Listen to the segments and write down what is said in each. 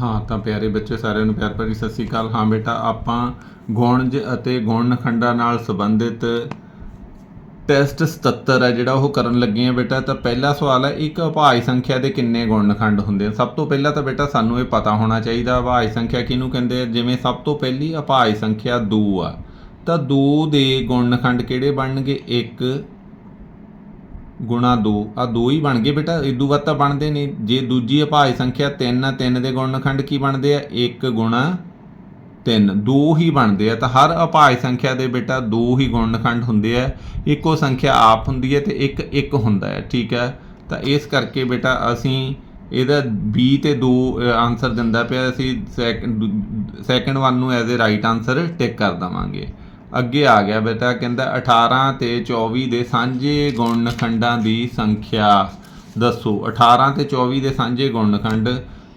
ਹਾਂ, ਤਾਂ ਪਿਆਰੇ ਬੱਚੇ ਸਾਰਿਆਂ ਨੂੰ ਪਿਆਰ ਭਰੀ ਸਤਿ ਸ੍ਰੀ ਅਕਾਲ। ਹਾਂ ਬੇਟਾ, ਆਪਾਂ ਗੁਣਜ ਅਤੇ ਗੁਣਨਖੰਡਾਂ ਨਾਲ ਸੰਬੰਧਿਤ ਟੈਸਟ 77 ਹੈ ਜਿਹੜਾ ਉਹ ਕਰਨ ਲੱਗੇ ਆ ਬੇਟਾ। ਤਾਂ ਪਹਿਲਾ ਸਵਾਲ ਹੈ, ਇੱਕ ਅਭਾਜ ਸੰਖਿਆ ਦੇ ਕਿੰਨੇ ਗੁਣਨਖੰਡ ਹੁੰਦੇ ਆ ਸਭ ਤੋਂ ਪਹਿਲਾਂ ਤਾਂ ਬੇਟਾ ਸਾਨੂੰ ਇਹ ਪਤਾ ਹੋਣਾ ਚਾਹੀਦਾ ਅਭਾਜ ਸੰਖਿਆ ਕਿਹਨੂੰ ਕਹਿੰਦੇ ਆ? ਜਿਵੇਂ ਸਭ ਤੋਂ ਪਹਿਲੀ ਅਭਾਜ ਸੰਖਿਆ 2 ਆ। ਤਾਂ 2 ਦੇ ਗੁਣਨਖੰਡ ਕਿਹੜੇ ਬਣਨਗੇ? 1 ਗੁਣਾ 2 ਆ 2 ਹੀ ਬਣ ਗਏ ਬੇਟਾ। ਇਦੋਂ ਵੱਧ ਤਾਂ ਬਣਦੇ ਨਹੀਂ ਜੇ ਦੂਜੀ ਅਭਾਜ ਸੰਖਿਆ 3 ਆ 3 ਦੇ ਗੁਣਨਖੰਡ ਕੀ ਬਣਦੇ ਆ? 1 ਗੁਣਾ 3 ਦੋ ਹੀ ਬਣਦੇ ਆ। ਤਾਂ ਹਰ ਅਭਾਜ ਸੰਖਿਆ ਦੇ ਬੇਟਾ ਦੋ ਹੀ ਗੁਣਨਖੰਡ ਹੁੰਦੇ ਆ। ਇੱਕੋ ਸੰਖਿਆ ਆਪ ਹੁੰਦੀ ਹੈ ਤੇ ਇੱਕ ਇੱਕ ਹੁੰਦਾ ਹੈ। ਠੀਕ ਹੈ? ਤਾਂ ਇਸ ਕਰਕੇ ਬੇਟਾ ਅਸੀਂ ਇਹਦਾ 20 ਤੇ 2 ਆਨਸਰ ਦਿੰਦਾ ਪਿਆ। ਅਸੀਂ ਸੈਕੰਡ ਵਨ ਨੂੰ as a right answer tick ਕਰ ਦਵਾਂਗੇ। ਅੱਗੇ ਆ ਗਿਆ ਬੇਟਾ, ਕਹਿੰਦਾ 18 ਤੇ 24 ਦੇ ਸਾਂਝੇ ਗੁਣਨਖੰਡਾਂ ਦੀ ਸੰਖਿਆ ਦੱਸੋ। 18 ਤੇ 24 ਦੇ ਸਾਂਝੇ ਗੁਣਨਖੰਡ।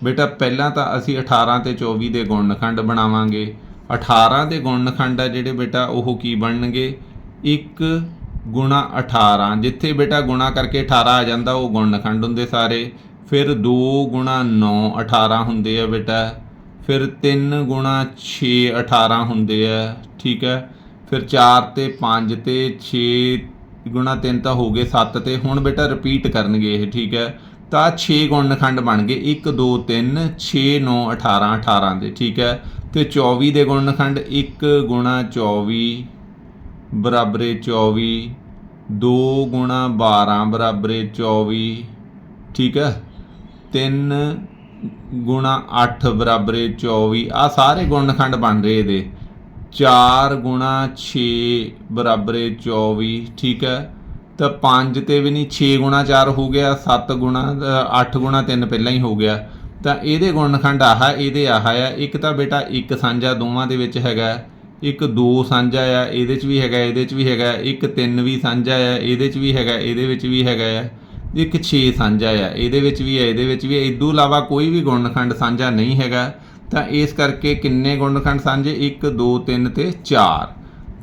ਬੇਟਾ, ਪਹਿਲਾਂ ਤਾਂ ਅਸੀਂ 18 ਤੇ 24 ਦੇ ਗੁਣਨਖੰਡ ਬਣਾਵਾਂਗੇ। 18 ਦੇ ਗੁਣਨਖੰਡ ਆ ਜਿਹੜੇ ਬੇਟਾ, ਉਹ ਕੀ ਬਣਨਗੇ? 1 ਗੁਣਾ 18 ਜਿੱਥੇ ਬੇਟਾ ਗੁਣਾ ਕਰਕੇ 18 ਆ ਜਾਂਦਾ, ਉਹ ਗੁਣਨਖੰਡ ਹੁੰਦੇ ਸਾਰੇ। ਫਿਰ 2 ਗੁਣਾ 9 18 ਹੁੰਦੇ ਆ ਬੇਟਾ। ਫਿਰ 3 ਗੁਣਾ 6 18 ਹੁੰਦੇ ਆ। ਠੀਕ ਹੈ? ਫਿਰ 4 ਤੇ 5 ਤੇ 6 ਗੁਣਾ 3 ਤਾਂ ਹੋ ਗਏ 7 ਤੇ। ਹੁਣ ਬੇਟਾ ਰਿਪੀਟ ਕਰਨਗੇ ਇਹ, ਠੀਕ ਹੈ? ਤਾਂ 6 ਗੁਣਨਖੰਡ ਬਣ ਗਏ। 1 2 3 6 9 18 18 ਦੇ, ਠੀਕ ਹੈ? ਤੇ 24 ਦੇ ਗੁਣਨਖੰਡ 1 ਗੁਣਾ 24 ਬਰਾਬਰੇ 24 2 ਗੁਣਾ 12 ਬਰਾਬਰੇ 24 ਠੀਕ ਹੈ? 3 ਗੁਣਾ 8 ਬਰਾਬਰੇ 24 ਆ ਸਾਰੇ ਗੁਣਨਖੰਡ ਬਣ ਰਹੇ ਇਹਦੇ। 4 ਗੁਣਾ 6 ਬਰਾਬਰੇ 24 ਠੀਕ ਹੈ? ਤਾਂ 5 ਤੇ ਵੀ ਨਹੀਂ 6 ਗੁਣਾ 4 ਹੋ ਗਿਆ 7 ਗੁਣਾ 8 ਗੁਣਾ 3 ਪਹਿਲਾਂ ਹੀ ਹੋ ਗਿਆ। ਤਾਂ ਇਹਦੇ ਗੁਣਨਖੰਡ ਆਹ, ਇਹਦੇ ਆਹ ਆ। ਇੱਕ ਤਾਂ ਬੇਟਾ ਇੱਕ ਸਾਂਝਾ ਦੋਵਾਂ ਦੇ ਵਿੱਚ ਹੈਗਾ। ਇੱਕ ਦੋ ਸਾਂਝਾ ਆ, ਇਹਦੇ 'ਚ ਵੀ ਹੈਗਾ, ਇਹਦੇ 'ਚ ਵੀ ਹੈਗਾ। ਇੱਕ ਤਿੰਨ ਵੀ ਸਾਂਝਾ ਆ, ਇਹਦੇ 'ਚ ਵੀ ਹੈਗਾ, ਇਹਦੇ ਵਿੱਚ ਵੀ ਹੈਗਾ ਆ। ਇੱਕ 6 ਸਾਂਝਾ ਆ, ਇਹਦੇ ਵਿੱਚ ਵੀ ਹੈ ਇਹਦੇ ਵਿੱਚ ਵੀ ਇਸ ਤੋਂ ਇਲਾਵਾ ਕੋਈ ਵੀ ਗੁਣਨਖੰਡ ਸਾਂਝਾ ਨਹੀਂ ਹੈਗਾ। ਤਾਂ ਇਸ ਕਰਕੇ ਕਿੰਨੇ ਗੁਣਨਖੰਡ ਸਾਂਝੇ? 1 2 3 ਤੇ 4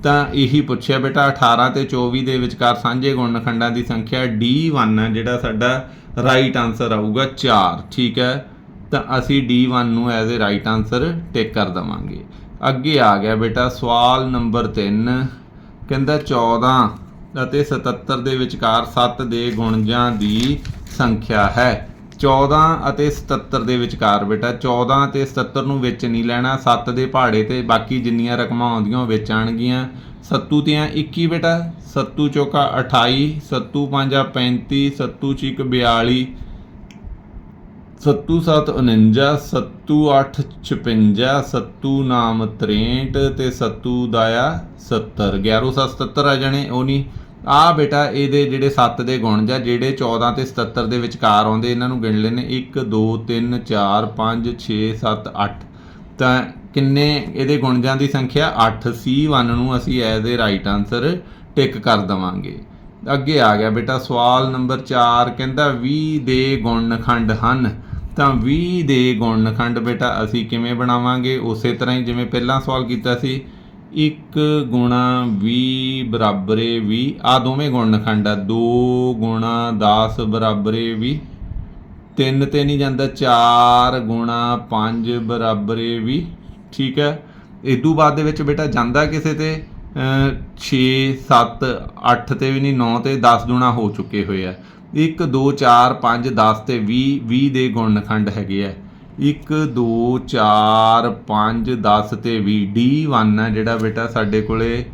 ਤਾਂ ਇਹੀ ਪੁੱਛਿਆ ਬੇਟਾ 18 ਤੇ 24 ਦੇ ਵਿਚਕਾਰ ਸਾਂਝੇ ਗੁਣਨਖੰਡਾਂ ਦੀ ਸੰਖਿਆ D1 ਹੈ ਜਿਹੜਾ ਸਾਡਾ ਰਾਈਟ ਆਨਸਰ ਆਊਗਾ 4 ਠੀਕ ਹੈ? ਤਾਂ ਅਸੀਂ D1 ਨੂੰ as a right answer tick ਕਰ ਦਵਾਂਗੇ। ਅੱਗੇ ਆ ਗਿਆ ਬੇਟਾ, ਸਵਾਲ ਨੰਬਰ 3 ਕਹਿੰਦਾ 14 ਅਤੇ 77 ਦੇ ਵਿਚਕਾਰ 7 ਦੇ ਗੁਣਜਾਂ ਦੀ ਸੰਖਿਆ ਹੈ। 14 ਅਤੇ 77 ਦੇ ਵਿਚਕਾਰ ਬੇਟਾ 14 ਤੇ 77 ਨੂੰ ਵਿੱਚ ਨਹੀਂ ਲੈਣਾ 7 ਦੇ ਪਹਾੜੇ ਤੇ ਬਾਕੀ ਜਿੰਨੀਆਂ ਰਕਮਾਂ ਆਉਂਦੀਆਂ ਉਹ ਵਿੱਚ ਆਣਗੀਆਂ ਸੱਤੂ ਤੀਆਂ 21 ਬੇਟਾ, ਸੱਤੂ ਚੌਕਾ 28 7 ਪੰਜਾ 35 7 ਚਿਕ 42 ਸੱਤੂ ਸੱਤ 49 ਸੱਤੂ 8 56 ਸੱਤੂ ਨਾਮ 63 ਤੇ ਸੱਤੂ ਦਾਇਆ 70 1177 ਆ ਜਾਣੇ, ਉਹ ਨਹੀਂ। ਆ ਬੇਟਾ, ਇਹਦੇ ਜਿਹੜੇ 7 ਦੇ ਗੁਣ ਜਾਂ ਜਿਹੜੇ 14 ਤੇ 77 ਦੇ ਵਿਚਕਾਰ ਆਉਂਦੇ, ਇਹਨਾਂ ਨੂੰ ਗਿਣ ਲੈਣੇ 1 2 3 4 5 6 7 8 ਤਾਂ ਕਿੰਨੇ ਇਹਦੇ ਗੁਣਜਾਂ ਦੀ ਸੰਖਿਆ? 8 C1 ਨੂੰ ਅਸੀਂ as a right answer tick ਕਰ ਦਵਾਂਗੇ। ਅੱਗੇ ਆ ਗਿਆ ਬੇਟਾ, ਸਵਾਲ ਨੰਬਰ 4 ਕਹਿੰਦਾ 20 ਦੇ ਗੁਣਨਖੰਡ ਹਨ? ਤਾਂ 20 ਦੇ ਗੁਣਨਖੰਡ ਬੇਟਾ, ਅਸੀਂ ਕਿਵੇਂ ਬਣਾਵਾਂਗੇ? ਉਸੇ ਤਰ੍ਹਾਂ ਹੀ ਜਿਵੇਂ ਪਹਿਲਾਂ ਸਵਾਲ ਕੀਤਾ ਸੀ 1 ਗੁਣਾ 20 ਬਰਾਬਰੇ 20 ਆ ਦੋਵੇਂ ਗੁਣਨਖੰਡ ਆ। 2 ਗੁਣਾ 10 ਬਰਾਬਰੇ 20 3 ਤੇ ਨਹੀਂ ਜਾਂਦਾ। 4 ਗੁਣਾ 5 ਬਰਾਬਰੇ 20 ਠੀਕ ਹੈ? ਇਸ ਤੋਂ ਬਾਅਦ ਦੇ ਵਿੱਚ ਬੇਟਾ ਜਾਂਦਾ ਕਿਸੇ ਤੇ 6 7 8 ਤੇ ਵੀ ਨਹੀਂ 9 ਤੇ 10 ਗੁਣਾ ਹੋ ਚੁੱਕੇ ਹੋਏ ਆ। 1 2 4 5 10 ਤੇ 20 20 ਦੇ ਗੁਣਨਖੰਡ ਹੈਗੇ ਆ। 1 2 4 5 10 ਤੇ 20 D1 ਹੈ ਜਿਹੜਾ ਬੇਟਾ ਸਾਡੇ ਕੋਲੇ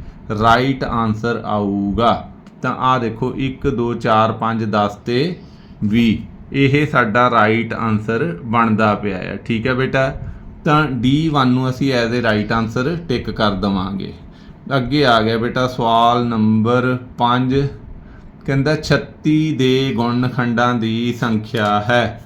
ਰਾਈਟ ਆਨਸਰ ਆਊਗਾ। ਤਾਂ ਆ ਦੇਖੋ 1 2 4 5 10 ਤੇ 20 ਇਹ ਸਾਡਾ ਰਾਈਟ ਆਨਸਰ ਬਣਦਾ ਪਿਆ ਹੈ। ਠੀਕ ਹੈ ਬੇਟਾ? ਤਾਂ D1 ਨੂੰ ਅਸੀਂ as a right answer tick ਕਰ ਦਵਾਂਗੇ। ਅੱਗੇ ਆ ਗਿਆ ਬੇਟਾ ਸਵਾਲ ਨੰਬਰ 5 ਕਹਿੰਦਾ 36 ਦੇ ਗੁਣਨਖੰਡਾਂ ਦੀ ਸੰਖਿਆ ਹੈ।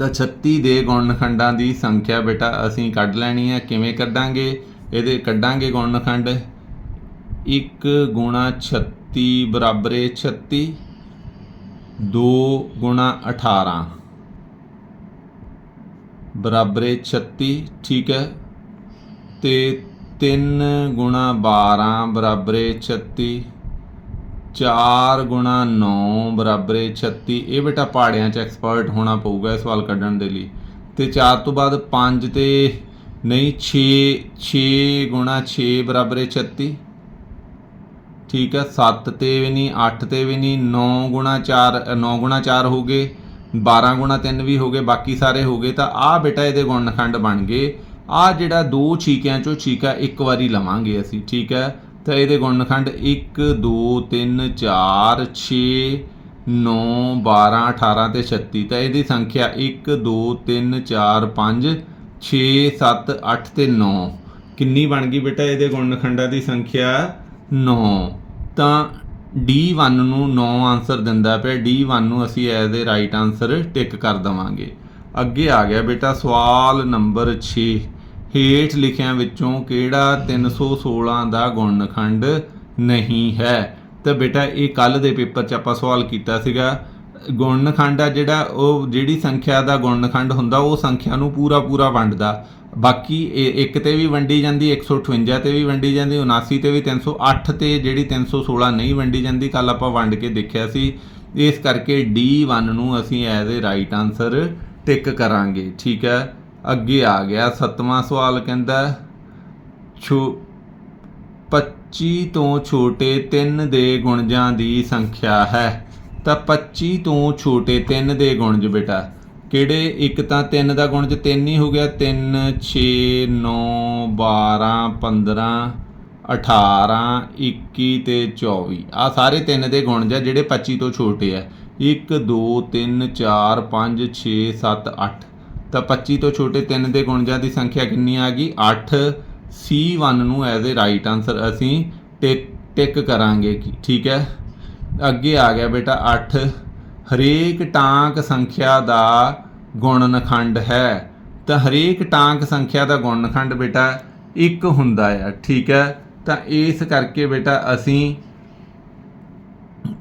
ਤਾਂ 36 ਦੇ ਗੁਣਨਖੰਡਾਂ ਦੀ ਸੰਖਿਆ ਬੇਟਾ ਅਸੀਂ ਕੱਢ ਲੈਣੀ ਹੈ। ਕਿਵੇਂ ਕੱਢਾਂਗੇ? ਇਹਦੇ ਕੱਢਾਂਗੇ ਗੁਣਨਖੰਡ। 1 ਗੁਣਾ 36 ਬਰਾਬਰੇ 36 2 ਗੁਣਾ 18 ਬਰਾਬਰੇ 36 ਠੀਕ ਹੈ। ਤੇ 3 ਗੁਣਾ 12 ਬਰਾਬਰੇ 36 4 ਗੁਣਾ 9 ਬਰਾਬਰੇ 36 ਇਹ ਬੇਟਾ ਪਹਾੜਿਆਂ 'ਚ ਐਕਸਪਰਟ ਹੋਣਾ ਪਊਗਾ ਇਹ ਸਵਾਲ ਕੱਢਣ ਦੇ ਲਈ। ਤੇ 4 ਤੋਂ ਬਾਅਦ 5 ਤੇ ਨਹੀਂ 6 6 ਗੁਣਾ 6 ਬਰਾਬਰ ਹੈ 36 ਠੀਕ ਹੈ 7 ਤੇ ਵੀ ਨਹੀਂ 8 ਤੇ ਵੀ ਨਹੀਂ 9 ਗੁਣਾ 4 9 ਗੁਣਾ 4 ਹੋ ਗਏ 12 ਗੁਣਾ 3 ਵੀ ਹੋ ਗਏ, ਬਾਕੀ ਸਾਰੇ ਹੋ ਗਏ, ਤਾਂ ਆਹ ਬੇਟਾ ਇਹਦੇ ਗੁਣਨਖੰਡ ਬਣ ਗਏ। ਆ ਜਿਹੜਾ ਦੋ ਛੀਕਿਆਂ ਚੋਂ ਛੀਕਾ ਇੱਕ ਵਾਰੀ ਲਵਾਂਗੇ ਅਸੀਂ, ਠੀਕ ਹੈ ਤਾਂ ਇਹਦੇ ਗੁਣਨਖੰਡ 1 2 3 4 6 9 12 18 ਤੇ 36 ਤਾਂ ਇਹਦੀ ਸੰਖਿਆ 1 2 3 4 5 6 7 8 ਤੇ 9 ਕਿੰਨੀ ਬਣ ਗਈ ਬੇਟਾ ਇਹਦੇ ਗੁਣਨਖੰਡਾਂ ਦੀ ਸੰਖਿਆ? 9 ਤਾਂ D1 ਨੂੰ 9 ਆਨਸਰ ਦਿੰਦਾ ਪਿਆ। D1 ਨੂੰ ਅਸੀਂ as a right answer tick ਕਰ ਦਵਾਂਗੇ। ਅੱਗੇ ਆ ਗਿਆ ਬੇਟਾ ਸਵਾਲ ਨੰਬਰ 6 ਹੇਠ ਲਿਖਿਆਂ ਵਿੱਚੋਂ ਕਿਹੜਾ 316 ਦਾ ਗੁਣਨਖੰਡ ਨਹੀਂ ਹੈ? ਤਾਂ ਬੇਟਾ, ਇਹ ਕੱਲ ਦੇ ਪੇਪਰ 'ਚ ਆਪਾਂ ਸਵਾਲ ਕੀਤਾ ਸੀਗਾ। ਗੁਣਨਖੰਡ ਆ ਜਿਹੜਾ, ਉਹ ਜਿਹੜੀ ਸੰਖਿਆ ਦਾ ਗੁਣਨਖੰਡ ਹੁੰਦਾ, ਉਹ ਸੰਖਿਆ ਨੂੰ ਪੂਰਾ ਪੂਰਾ ਵੰਡਦਾ। ਬਾਕੀ ਇਹ ਇੱਕ ਤੇ ਵੀ ਵੰਡੀ ਜਾਂਦੀ 158 ਤੇ ਵੀ ਵੰਡੀ ਜਾਂਦੀ 79 ਤੇ ਵੀ 308 ਤੇ ਜਿਹੜੀ 316 ਨਹੀਂ ਵੰਡੀ ਜਾਂਦੀ ਕੱਲ ਆਪਾਂ ਵੰਡ ਕੇ ਦੇਖਿਆ ਸੀ। ਇਸ ਕਰਕੇ D1 ਨੂੰ ਅਸੀਂ as a right answer tick ਕਰਾਂਗੇ, ਠੀਕ ਹੈ? ਅੱਗੇ ਆ ਗਿਆ। ਸੱਤਵਾਂ ਸਵਾਲ ਕਹਿੰਦਾ ਛੋ 25 ਤੋਂ ਛੋਟੇ 3 ਦੇ ਗੁਣਜਾਂ ਦੀ ਸੰਖਿਆ ਹੈ। ਤਾਂ 25 ਤੋਂ ਛੋਟੇ 3 ਦੇ ਗੁਣਜ ਬੇਟਾ, ਕਿਹੜੇ ਇੱਕ ਤਾਂ 3 ਦਾ ਗੁਣਜ 3 ਹੀ ਹੋ ਗਿਆ। 3 6 9 12 15 18 21 ਤੇ 24 ਆ ਸਾਰੇ 3 ਦੇ ਗੁਣਜ ਆ ਜਿਹੜੇ 25 ਤੋਂ ਛੋਟੇ ਆ। 1 2 3 4 5 6 7 8 ਤਾਂ 25 ਤੋਂ ਛੋਟੇ 3 ਦੇ ਗੁਣਜਾਂ ਦੀ ਸੰਖਿਆ ਕਿੰਨੀ ਆ ਗਈ? 8 C1 ਨੂੰ ਐਜ਼ ਏ ਰਾਈਟ ਆਨਸਰ ਅਸੀਂ ਟਿਕ ਟਿਕ ਕਰਾਂਗੇ ਠੀਕ ਹੈ? ਅੱਗੇ ਆ ਗਿਆ ਬੇਟਾ 8 ਹਰੇਕ ਟਾਂਕ ਸੰਖਿਆ ਦਾ ਗੁਣਨਖੰਡ ਹੈ। ਤਾਂ ਹਰੇਕ ਟਾਂਕ ਸੰਖਿਆ ਦਾ ਗੁਣਨਖੰਡ ਬੇਟਾ ਇੱਕ ਹੁੰਦਾ ਆ, ਠੀਕ ਹੈ? ਤਾਂ ਇਸ ਕਰਕੇ ਬੇਟਾ ਅਸੀਂ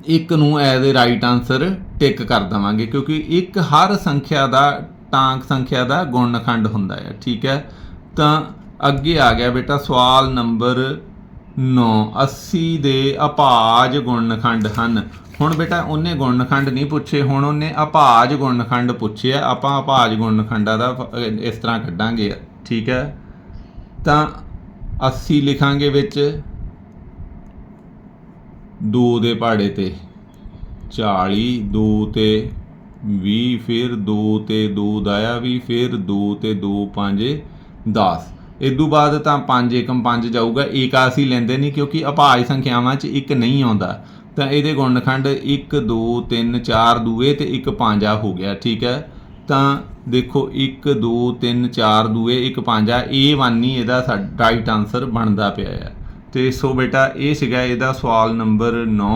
ਇੱਕ ਨੂੰ as a right answer tick ਕਰ ਦਵਾਂਗੇ, ਕਿਉਂਕਿ ਇੱਕ ਹਰ ਸੰਖਿਆ ਦਾ ਟਾਂਕ ਸੰਖਿਆ ਦਾ ਗੁਣਨਖੰਡ ਹੁੰਦਾ ਹੈ, ਠੀਕ ਹੈ? ਤਾਂ ਅੱਗੇ ਆ ਗਿਆ ਬੇਟਾ ਸਵਾਲ ਨੰਬਰ 9 80 ਦੇ ਅਭਾਜ ਗੁਣਨਖੰਡ ਹਨ। ਹੁਣ ਬੇਟਾ ਉਹਨੇ ਗੁਣਨਖੰਡ ਨਹੀਂ ਪੁੱਛੇ, ਹੁਣ ਉਹਨੇ ਅਪਾਜ ਗੁਣਨਖੰਡ ਪੁੱਛਿਆ, ਆਪਾਂ ਅਭਾਜ ਗੁਣਨਖੰਡਾਂ ਦਾ ਇਸ ਤਰ੍ਹਾਂ ਕੱਢਾਂਗੇ, ਠੀਕ ਹੈ? ਤਾਂ 80 ਲਿਖਾਂਗੇ ਵਿੱਚ 2 ਦੇ ਪਹਾੜੇ ਤੇ 40 2 ਤੇ 20 ਫਿਰ 2 ਤੇ 2 ਦਾਇਆ, ਵੀ ਫਿਰ 2 ਤੇ 2 5 10 ਇਦੋਂ ਬਾਅਦ ਤਾਂ 5 ਏਕਮ 5 ਜਾਊਗਾ। ਏਕਾਸੀ ਲੈਂਦੇ ਨਹੀਂ ਕਿਉਂਕਿ ਅਭਾਜ ਸੰਖਿਆਵਾਂ 'ਚ ਇੱਕ ਨਹੀਂ ਆਉਂਦਾ। ਤਾਂ ਇਹਦੇ ਗੁਣਨਖੰਡ 1 2 3 4 ਦੂਏ ਤੇ 1 5 ਹੋ ਗਿਆ, ਠੀਕ ਹੈ? ਤਾਂ ਦੇਖੋ 1 2 3 4 ਦੂਏ 1 5 ਆ ਇਹ ਵਨ ਹੀ ਇਹਦਾ ਰਾਈਟ ਆਨਸਰ ਬਣਦਾ ਪਿਆ ਹੈ ਤੇ ਸੋ ਬੇਟਾ, ਇਹ ਸੀਗਾ ਇਹਦਾ ਸਵਾਲ ਨੰਬਰ 9